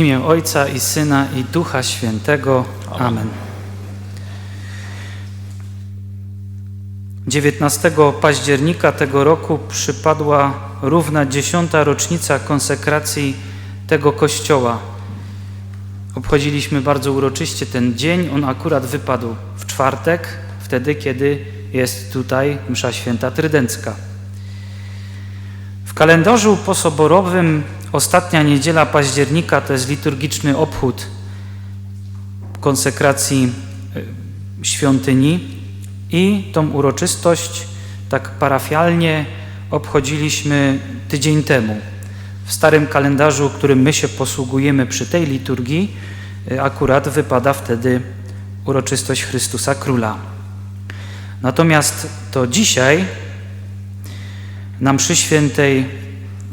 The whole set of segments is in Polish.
imię Ojca i Syna i Ducha Świętego. Amen. 19 października tego roku przypadła równa dziesiąta rocznica konsekracji tego kościoła. Obchodziliśmy bardzo uroczyście ten dzień. On akurat wypadł w czwartek, wtedy kiedy jest tutaj msza święta trydencka. W kalendarzu posoborowym ostatnia niedziela października to jest liturgiczny obchód konsekracji y, świątyni i tą uroczystość tak parafialnie obchodziliśmy tydzień temu. W starym kalendarzu, którym my się posługujemy przy tej liturgii, y, akurat wypada wtedy uroczystość Chrystusa Króla. Natomiast to dzisiaj na mszy świętej,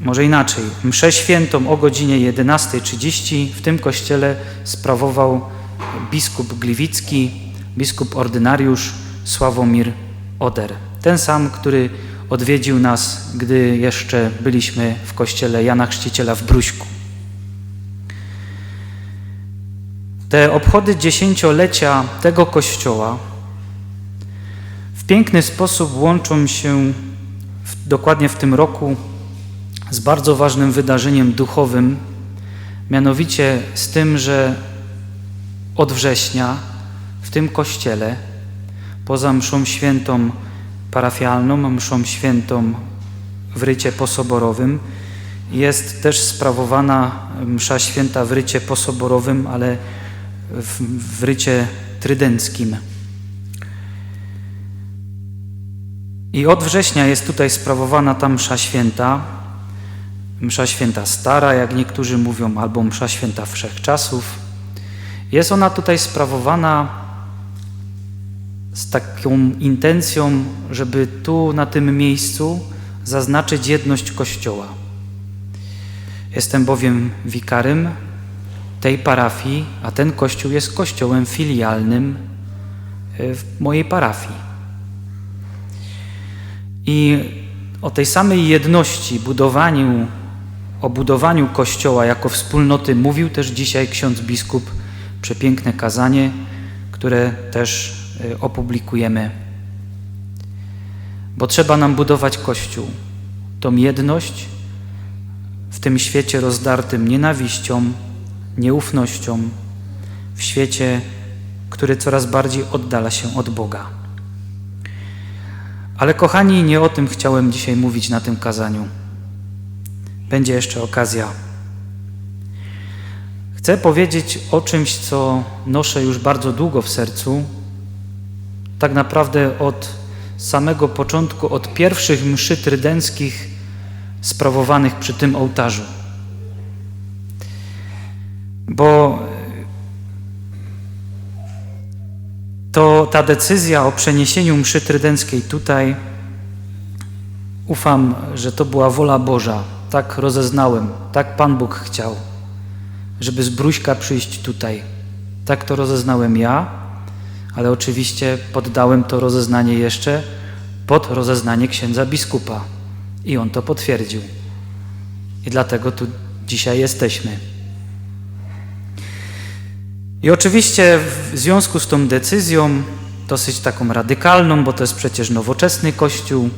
może inaczej, mszę świętą o godzinie 11.30 w tym kościele sprawował biskup Gliwicki, biskup ordynariusz Sławomir Oder. Ten sam, który odwiedził nas, gdy jeszcze byliśmy w kościele Jana Chrzciciela w Bruśku. Te obchody dziesięciolecia tego kościoła w piękny sposób łączą się w, dokładnie w tym roku z bardzo ważnym wydarzeniem duchowym, mianowicie z tym, że od września w tym kościele, poza mszą świętą parafialną, mszą świętą w rycie posoborowym, jest też sprawowana msza święta w rycie posoborowym, ale w, w rycie trydenckim. I od września jest tutaj sprawowana ta msza święta, msza święta stara, jak niektórzy mówią, albo msza święta wszechczasów. Jest ona tutaj sprawowana z taką intencją, żeby tu na tym miejscu zaznaczyć jedność Kościoła. Jestem bowiem wikarym tej parafii, a ten kościół jest kościołem filialnym e, w mojej parafii. I o tej samej jedności, budowaniu, o budowaniu Kościoła jako wspólnoty mówił też dzisiaj ksiądz biskup przepiękne kazanie, które też y, opublikujemy. Bo trzeba nam budować Kościół, tą jedność w tym świecie rozdartym nienawiścią, nieufnością, w świecie, który coraz bardziej oddala się od Boga. Ale kochani, nie o tym chciałem dzisiaj mówić na tym kazaniu. Będzie jeszcze okazja. Chcę powiedzieć o czymś, co noszę już bardzo długo w sercu, tak naprawdę od samego początku, od pierwszych mszy trydenckich sprawowanych przy tym ołtarzu. Bo to ta decyzja o przeniesieniu mszy trydenckiej tutaj, ufam, że to była wola Boża. Tak rozeznałem, tak Pan Bóg chciał, żeby z Bruśka przyjść tutaj. Tak to rozeznałem ja, ale oczywiście poddałem to rozeznanie jeszcze pod rozeznanie księdza biskupa. I on to potwierdził. I dlatego tu dzisiaj jesteśmy. I oczywiście w związku z tą decyzją, dosyć taką radykalną, bo to jest przecież nowoczesny Kościół,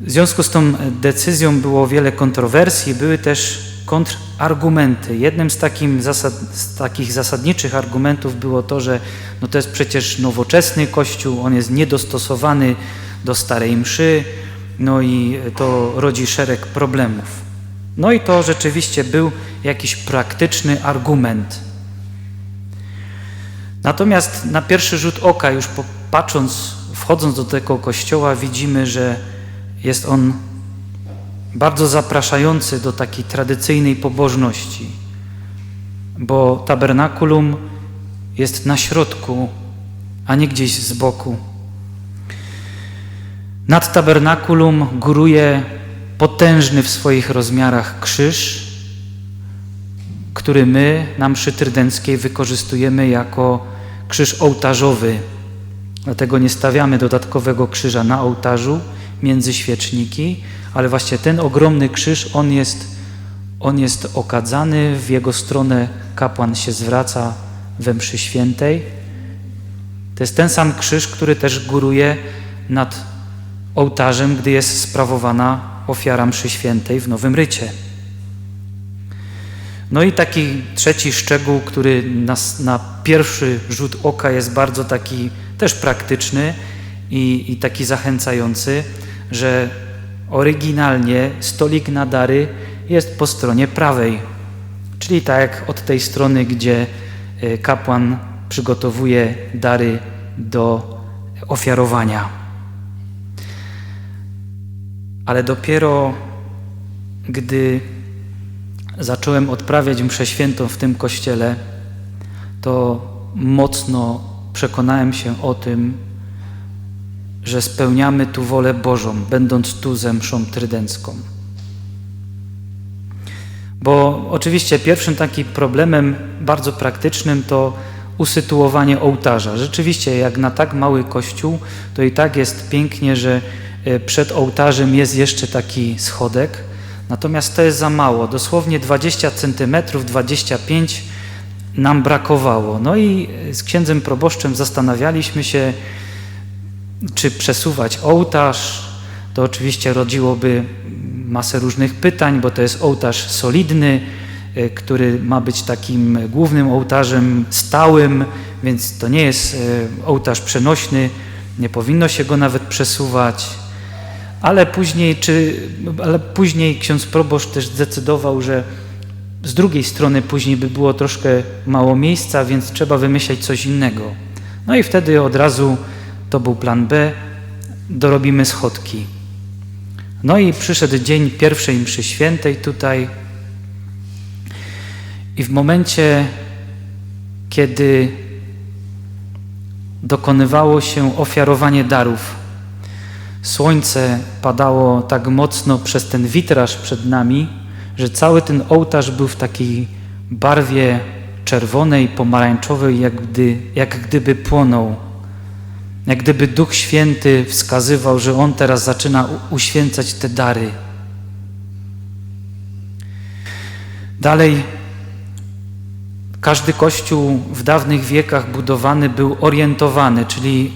w związku z tą decyzją było wiele kontrowersji, były też kontrargumenty. Jednym z, takim zasad, z takich zasadniczych argumentów było to, że no to jest przecież nowoczesny Kościół, on jest niedostosowany do starej mszy, no i to rodzi szereg problemów. No i to rzeczywiście był jakiś praktyczny argument. Natomiast na pierwszy rzut oka, już patrząc, wchodząc do tego kościoła, widzimy, że jest on bardzo zapraszający do takiej tradycyjnej pobożności, bo tabernakulum jest na środku, a nie gdzieś z boku. Nad tabernakulum góruje potężny w swoich rozmiarach krzyż, który my na mszy trydenckiej wykorzystujemy jako krzyż ołtarzowy. Dlatego nie stawiamy dodatkowego krzyża na ołtarzu między świeczniki, ale właśnie ten ogromny krzyż, on jest on jest okadzany, w jego stronę kapłan się zwraca we mszy świętej. To jest ten sam krzyż, który też góruje nad ołtarzem, gdy jest sprawowana ofiara mszy świętej w Nowym Rycie. No i taki trzeci szczegół, który na, na pierwszy rzut oka jest bardzo taki też praktyczny i, i taki zachęcający, że oryginalnie stolik na dary jest po stronie prawej, czyli tak od tej strony, gdzie e, kapłan przygotowuje dary do ofiarowania. Ale dopiero gdy zacząłem odprawiać mszę świętą w tym kościele, to mocno przekonałem się o tym, że spełniamy tu wolę Bożą, będąc tu ze mszą trydencką. Bo oczywiście pierwszym takim problemem bardzo praktycznym to usytuowanie ołtarza. Rzeczywiście, jak na tak mały kościół, to i tak jest pięknie, że e, przed ołtarzem jest jeszcze taki schodek, natomiast to jest za mało. Dosłownie 20 centymetrów, 25 nam brakowało. No i z księdzem proboszczem zastanawialiśmy się, czy przesuwać ołtarz. To oczywiście rodziłoby masę różnych pytań, bo to jest ołtarz solidny, e, który ma być takim głównym ołtarzem stałym, więc to nie jest e, ołtarz przenośny, nie powinno się go nawet przesuwać. Ale później, czy, ale później ksiądz proboszcz też zdecydował, że z drugiej strony później by było troszkę mało miejsca, więc trzeba wymyśleć coś innego. No i wtedy od razu to był plan B, dorobimy schodki. No i przyszedł dzień pierwszej mszy świętej tutaj i w momencie, kiedy dokonywało się ofiarowanie darów, słońce padało tak mocno przez ten witraż przed nami, że cały ten ołtarz był w takiej barwie czerwonej, pomarańczowej, jak, gdy, jak gdyby płonął. Jak gdyby Duch Święty wskazywał, że On teraz zaczyna uświęcać te dary. Dalej, każdy kościół w dawnych wiekach budowany był orientowany, czyli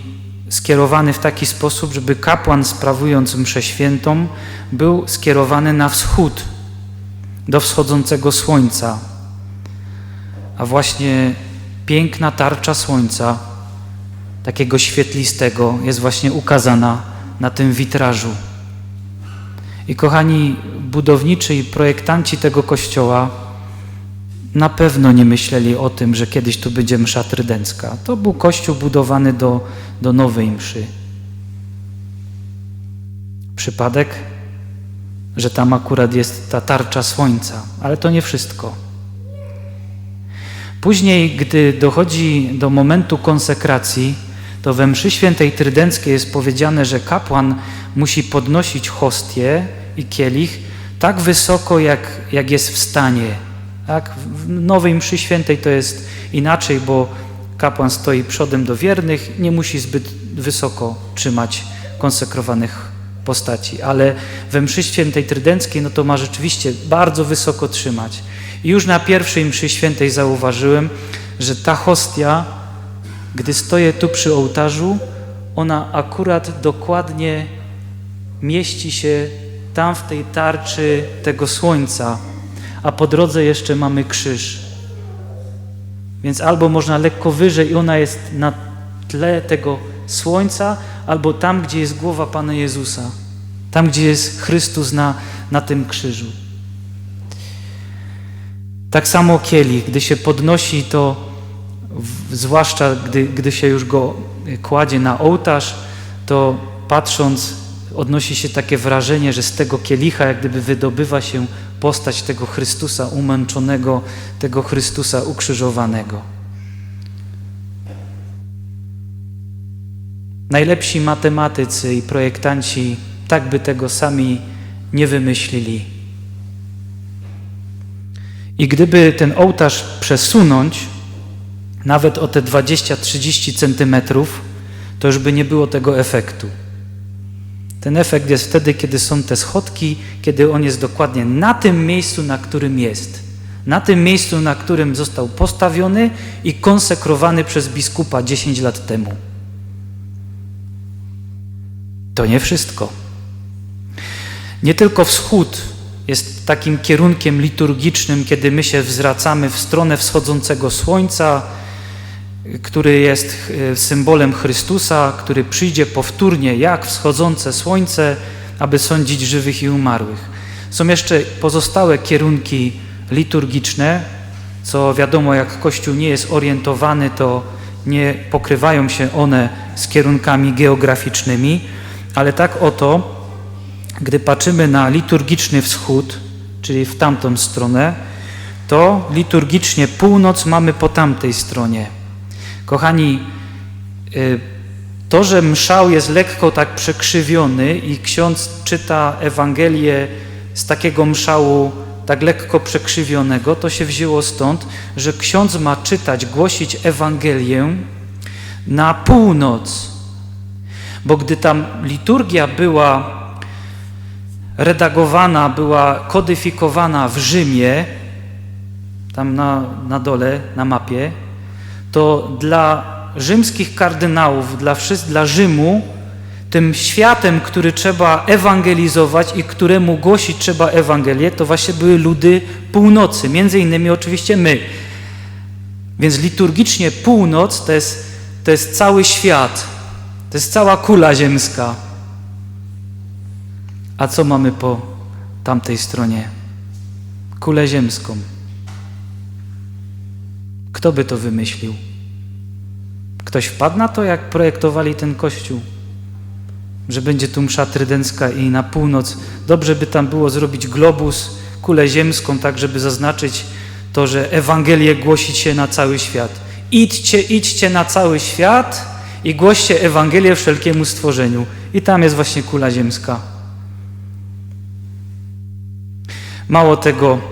skierowany w taki sposób, żeby kapłan sprawując mszę świętą był skierowany na wschód, do wschodzącego słońca. A właśnie piękna tarcza słońca, takiego świetlistego, jest właśnie ukazana na tym witrażu. I kochani budowniczy i projektanci tego kościoła na pewno nie myśleli o tym, że kiedyś tu będzie msza trydencka. To był kościół budowany do, do nowej mszy. Przypadek? że tam akurat jest ta tarcza słońca, ale to nie wszystko. Później, gdy dochodzi do momentu konsekracji, to we mszy świętej trydenckiej jest powiedziane, że kapłan musi podnosić hostię i kielich tak wysoko, jak, jak jest w stanie. Tak? W nowej mszy świętej to jest inaczej, bo kapłan stoi przodem do wiernych, nie musi zbyt wysoko trzymać konsekrowanych postaci, ale we mszy świętej trydenckiej, no to ma rzeczywiście bardzo wysoko trzymać. I już na pierwszej mszy świętej zauważyłem, że ta hostia, gdy stoję tu przy ołtarzu, ona akurat dokładnie mieści się tam w tej tarczy tego słońca, a po drodze jeszcze mamy krzyż. Więc albo można lekko wyżej i ona jest na tle tego słońca, albo tam, gdzie jest głowa Pana Jezusa, tam, gdzie jest Chrystus na, na tym krzyżu. Tak samo kielich, gdy się podnosi, to zwłaszcza gdy, gdy się już go kładzie na ołtarz, to patrząc odnosi się takie wrażenie, że z tego kielicha jak gdyby wydobywa się postać tego Chrystusa umęczonego, tego Chrystusa ukrzyżowanego. Najlepsi matematycy i projektanci tak by tego sami nie wymyślili. I gdyby ten ołtarz przesunąć nawet o te 20-30 centymetrów, to już by nie było tego efektu. Ten efekt jest wtedy, kiedy są te schodki, kiedy on jest dokładnie na tym miejscu, na którym jest. Na tym miejscu, na którym został postawiony i konsekrowany przez biskupa 10 lat temu. To nie wszystko. Nie tylko wschód jest takim kierunkiem liturgicznym, kiedy my się zwracamy w stronę wschodzącego słońca, który jest e, symbolem Chrystusa, który przyjdzie powtórnie jak wschodzące słońce, aby sądzić żywych i umarłych. Są jeszcze pozostałe kierunki liturgiczne, co wiadomo, jak Kościół nie jest orientowany, to nie pokrywają się one z kierunkami geograficznymi, ale tak oto, gdy patrzymy na liturgiczny wschód, czyli w tamtą stronę, to liturgicznie północ mamy po tamtej stronie. Kochani, y, to, że mszał jest lekko tak przekrzywiony i ksiądz czyta Ewangelię z takiego mszału tak lekko przekrzywionego, to się wzięło stąd, że ksiądz ma czytać, głosić Ewangelię na północ. Bo gdy tam liturgia była redagowana, była kodyfikowana w Rzymie, tam na, na dole, na mapie, to dla rzymskich kardynałów, dla, dla Rzymu, tym światem, który trzeba ewangelizować i któremu głosić trzeba Ewangelię, to właśnie były ludy północy, między innymi oczywiście my. Więc liturgicznie północ to jest, to jest cały świat, to jest cała kula ziemska. A co mamy po tamtej stronie? Kulę ziemską. Kto by to wymyślił? Ktoś wpadł na to, jak projektowali ten kościół? Że będzie tu msza trydencka i na północ. Dobrze by tam było zrobić globus, kulę ziemską, tak żeby zaznaczyć to, że Ewangelię głosić się na cały świat. Idźcie, idźcie na cały świat i głoście Ewangelię wszelkiemu stworzeniu. I tam jest właśnie kula ziemska. Mało tego,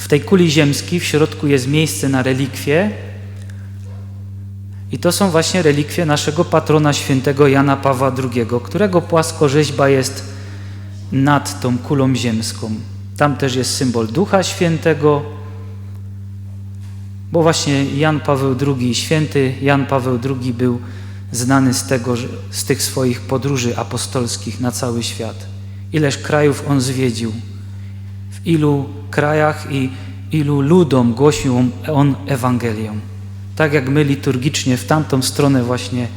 w tej kuli ziemskiej w środku jest miejsce na relikwie i to są właśnie relikwie naszego patrona świętego Jana Pawła II, którego płaskorzeźba jest nad tą kulą ziemską. Tam też jest symbol Ducha Świętego, bo właśnie Jan Paweł II, święty Jan Paweł II był znany z, tego, z tych swoich podróży apostolskich na cały świat. Ileż krajów on zwiedził, ilu krajach i ilu ludom głosił on Ewangelię. Tak jak my liturgicznie w tamtą stronę właśnie,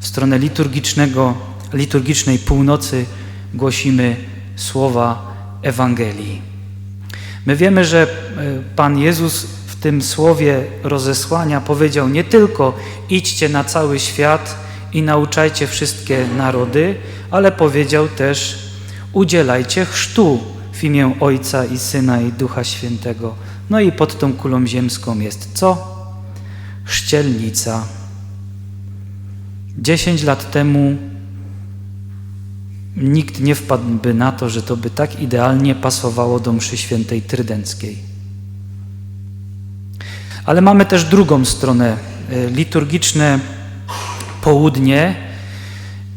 w stronę liturgicznego, liturgicznej północy głosimy słowa Ewangelii. My wiemy, że e, Pan Jezus w tym słowie rozesłania powiedział nie tylko idźcie na cały świat i nauczajcie wszystkie narody, ale powiedział też udzielajcie chrztu w imię Ojca i Syna i Ducha Świętego. No i pod tą kulą ziemską jest co? Chrzcielnica. Dziesięć lat temu nikt nie wpadłby na to, że to by tak idealnie pasowało do mszy świętej trydenckiej. Ale mamy też drugą stronę, e, liturgiczne południe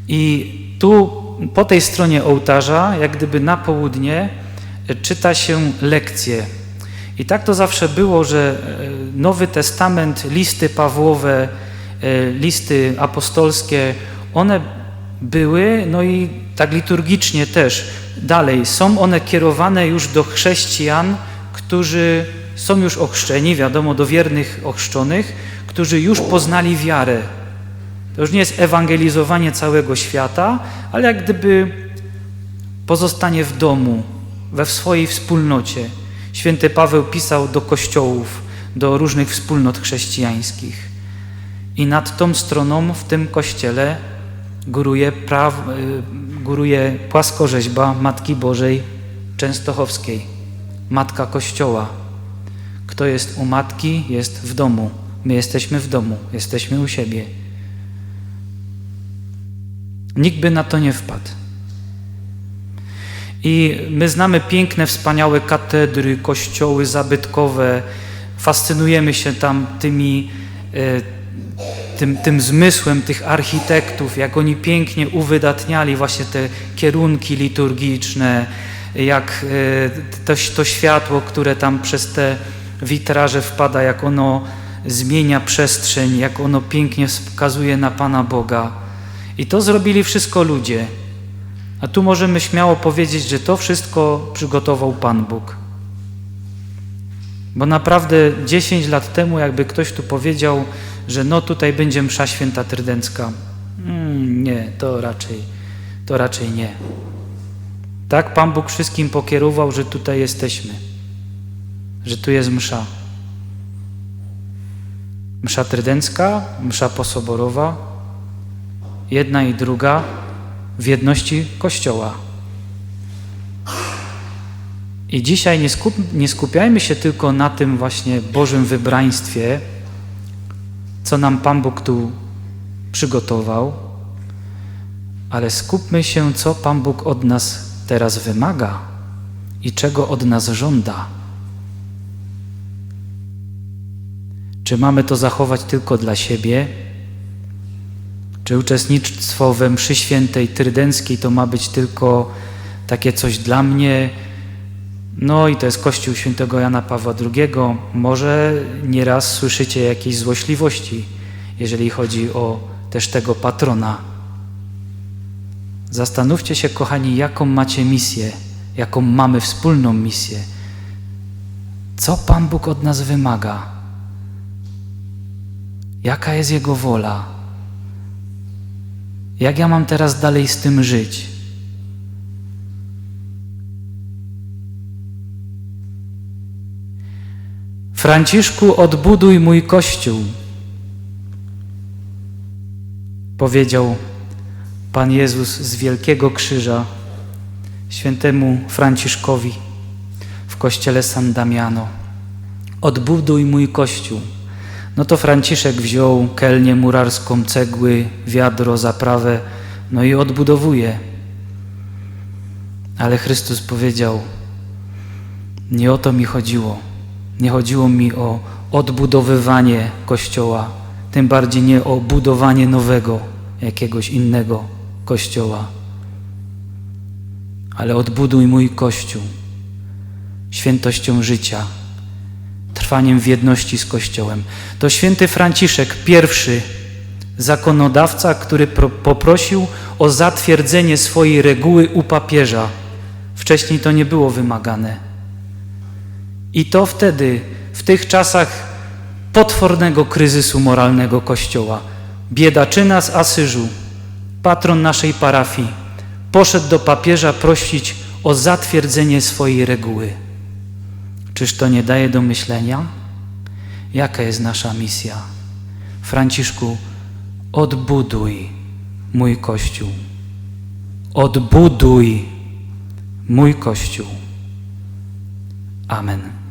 i tu po tej stronie ołtarza, jak gdyby na południe, czyta się lekcje. I tak to zawsze było, że e, Nowy Testament, listy Pawłowe, e, listy apostolskie, one były, no i tak liturgicznie też dalej, są one kierowane już do chrześcijan, którzy są już ochrzczeni, wiadomo, do wiernych ochrzczonych, którzy już poznali wiarę. To już nie jest ewangelizowanie całego świata, ale jak gdyby pozostanie w domu, we swojej wspólnocie. Święty Paweł pisał do kościołów, do różnych wspólnot chrześcijańskich. I nad tą stroną w tym kościele góruje, praw, y, góruje płaskorzeźba Matki Bożej Częstochowskiej, Matka Kościoła. Kto jest u Matki, jest w domu. My jesteśmy w domu, jesteśmy u siebie. Nikt by na to nie wpadł. I my znamy piękne, wspaniałe katedry, kościoły zabytkowe, fascynujemy się tam tymi e, tym, tym zmysłem tych architektów, jak oni pięknie uwydatniali właśnie te kierunki liturgiczne, jak e, to, to światło, które tam przez te witraże wpada, jak ono zmienia przestrzeń, jak ono pięknie wskazuje na Pana Boga. I to zrobili wszystko ludzie. A tu możemy śmiało powiedzieć, że to wszystko przygotował Pan Bóg. Bo naprawdę 10 lat temu, jakby ktoś tu powiedział, że no tutaj będzie msza święta trydencka. Mm, nie, to raczej, to raczej nie. Tak Pan Bóg wszystkim pokierował, że tutaj jesteśmy, że tu jest msza. Msza trydencka, msza posoborowa, jedna i druga w jedności Kościoła. I dzisiaj nie, skup, nie skupiajmy się tylko na tym właśnie Bożym wybraństwie, co nam Pan Bóg tu przygotował, ale skupmy się, co Pan Bóg od nas teraz wymaga i czego od nas żąda. Czy mamy to zachować tylko dla siebie? Czy uczestnictwo we mszy świętej trydenckiej to ma być tylko takie coś dla mnie? No i to jest Kościół świętego Jana Pawła II. Może nieraz słyszycie jakieś złośliwości, jeżeli chodzi o też tego patrona. Zastanówcie się, kochani, jaką macie misję, jaką mamy wspólną misję. Co Pan Bóg od nas wymaga? Jaka jest Jego wola? Jak ja mam teraz dalej z tym żyć? Franciszku, odbuduj mój kościół, powiedział Pan Jezus z Wielkiego Krzyża świętemu Franciszkowi w kościele San Damiano. Odbuduj mój kościół. No to Franciszek wziął kelnię murarską, cegły, wiadro, zaprawę, no i odbudowuje. Ale Chrystus powiedział: Nie o to mi chodziło. Nie chodziło mi o odbudowywanie kościoła, tym bardziej nie o budowanie nowego, jakiegoś innego kościoła. Ale odbuduj mój kościół świętością życia, trwaniem w jedności z Kościołem. To święty Franciszek, pierwszy zakonodawca, który poprosił o zatwierdzenie swojej reguły u papieża. Wcześniej to nie było wymagane. I to wtedy, w tych czasach potwornego kryzysu moralnego Kościoła, biedaczyna z Asyżu, patron naszej parafii, poszedł do papieża prosić o zatwierdzenie swojej reguły. Czyż to nie daje do myślenia? Jaka jest nasza misja? Franciszku, odbuduj mój Kościół. Odbuduj mój Kościół. Amen.